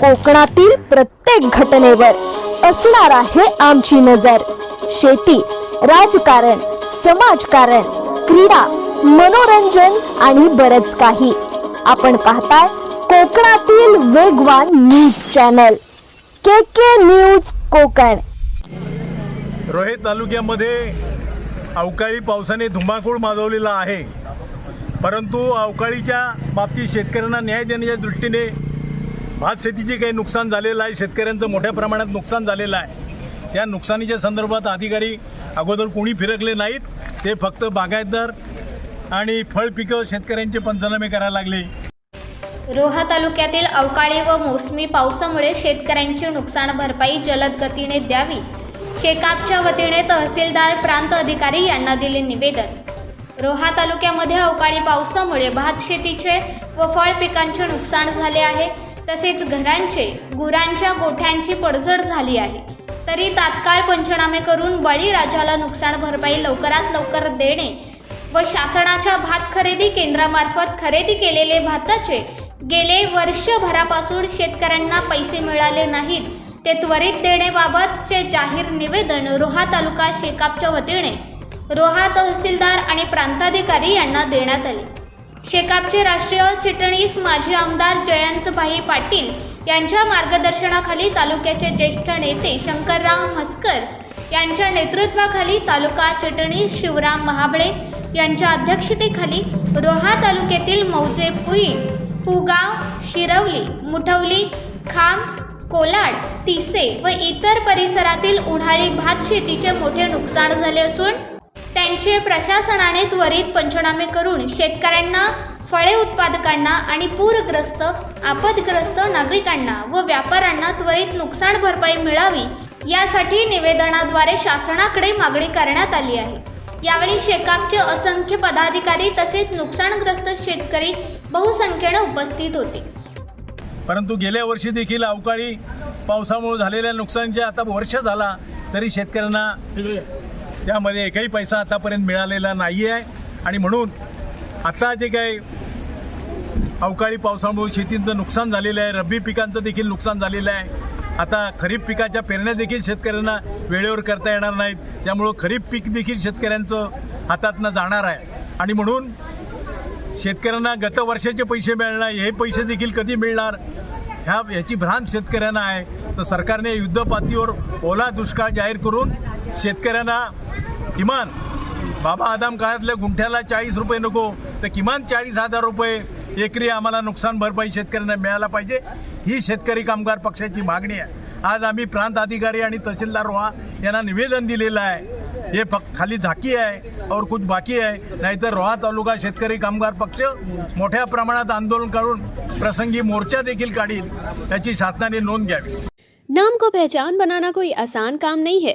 कोकणातील प्रत्येक घटनेवर असणार आहे आमची नजर. शेती राजकारण समाजकारण क्रीडा मनोरंजन आणि बरच काही. आपण पाहताय कोकणातील वेगवान news channel. K K news Konkan. रोहे तालुक्यामध्ये अवकाळी पावसाने धुमाकूळ माजवलेला आहे. परंतु अवकाळीच्या बाबतीत शेतकऱ्यांना न्याय देण्याच्या दृष्टीने भात शेतीचे काही नुकसान झालेलं आहे शेतकऱ्यांचं मोठ्या प्रमाणात नुकसान झालेलं आहे. त्या नुकसानीच्या संदर्भात अधिकारी अगोदर कोणी फिरकले नाहीत ते फक्त बागायतदार आणि फळ पिकं शेतकऱ्यांचे पंचनामे करायला लागले. रोहा तालुक्यातील अवकाळी व मोसमी पावसामुळे शेतकऱ्यांची नुकसान भरपाई जलद गतीने द्यावी. शेकापच्या वतीने तहसीलदार प्रांत अधिकारी यांना दिले निवेदन. रोहा तालुक्यामध्ये अवकाळी पावसामुळे भात शेतीचे व फळ पिकांचे नुकसान झाले आहे. तसेच घरांचे गुरांच्या गोठ्यांची पडझड झाली आहे. तरी तात्काळ पंचनामे करून बळीराजाला नुकसान भरपाई लवकरात लवकर देणे व शासनाच्या भात खरेदी केंद्रामार्फत खरेदी केलेले भाताचे गेले वर्षभरापासून शेतकऱ्यांना पैसे मिळाले नाहीत. ते त्वरित देण्याबाबतचे जाहीर निवेदन रोहा तालुका शेकापच्या वतीने रोहा तहसीलदार आणि प्रांताधिकारी यांना देण्यात आले. शेकापचे राष्ट्रीय चिटणीस माजी आमदार जयंतभाई पाटील यांच्या मार्गदर्शनाखाली तालुक्याचे ज्येष्ठ नेते शंकरराव म्हस्कर यांच्या नेतृत्वाखाली तालुका चिटणीस शिवराम महाबळे यांच्या अध्यक्षतेखाली रोहा तालुक्यातील मौजे पुई पुगाव शिरवली मुठवली खांब कोलाड तिसे व इतर परिसरातील उन्हाळी भात शेतीचे मोठे नुकसान झाले असून त्यांचे प्रशासनाने त्वरित पंचनामे करून शेतकऱ्यांना फळे उत्पादकांना आणि पूरग्रस्त आपदग्रस्त नागरिकांना व व्यापाऱ्यांना त्वरित नुकसान भरपाई मिळावी यासाठी निवेदनाद्वारे शासनाकडे मागणी करण्यात आली आहे. यावेळी शेकापचे असंख्य पदाधिकारी तसेच नुकसानग्रस्त शेतकरी बहुसंख्येने उपस्थित होते. परंतु गेल्या वर्षी देखील अवकाळी पावसामुळे झालेल्या नुकसानीचे आता वर्ष झाला तरी शेतकऱ्यांना त्यामध्ये एकही पैसा आतापर्यंत मिळालेला नाही आहे आणि म्हणून आता जे काही अवकाळी पावसामुळे शेतीचं नुकसान झालेलं आहे रब्बी पिकांचं देखील नुकसान झालेलं आहे. आता खरीप पिकाच्या पेरण्या देखील शेतकऱ्यांना वेळेवर करता येणार नाहीत. त्यामुळं खरीप पीक देखील शेतकऱ्यांचं हातातनं जाणार आहे. आणि म्हणून शेतकऱ्यांना गत वर्षाचे पैसे मिळणार हे पैसे देखील कधी मिळणार? ह्या याची भ्रांत शेतकऱ्यांना आहे. तर सरकारने युद्धपातळीवर ओला दुष्काळ जाहीर करून शेतकऱ्यांना किमान बाबा आदाम काळातल्या गुंठ्याला चाळीस रुपये नको तर किमान चाळीस हजार रुपये एकरी आम्हाला नुकसान भरपाई शेतकऱ्यांना मिळायला पाहिजे. ही शेतकरी कामगार पक्षाची मागणी आहे. आज आम्ही प्रांत अधिकारी आणि तहसीलदार रोहा यांना निवेदन दिलेलं आहे. हे फक्त खाली झाकी आहे और कुछ बाकी आहे. नाहीतर रोहा तालुका शेतकरी कामगार पक्ष मोठ्या प्रमाणात आंदोलन करून प्रसंगी मोर्चा देखील काढील याची शासनाने नोंद घ्यावी. नाम को पहचान बनाना कोई आसान काम नहीं है।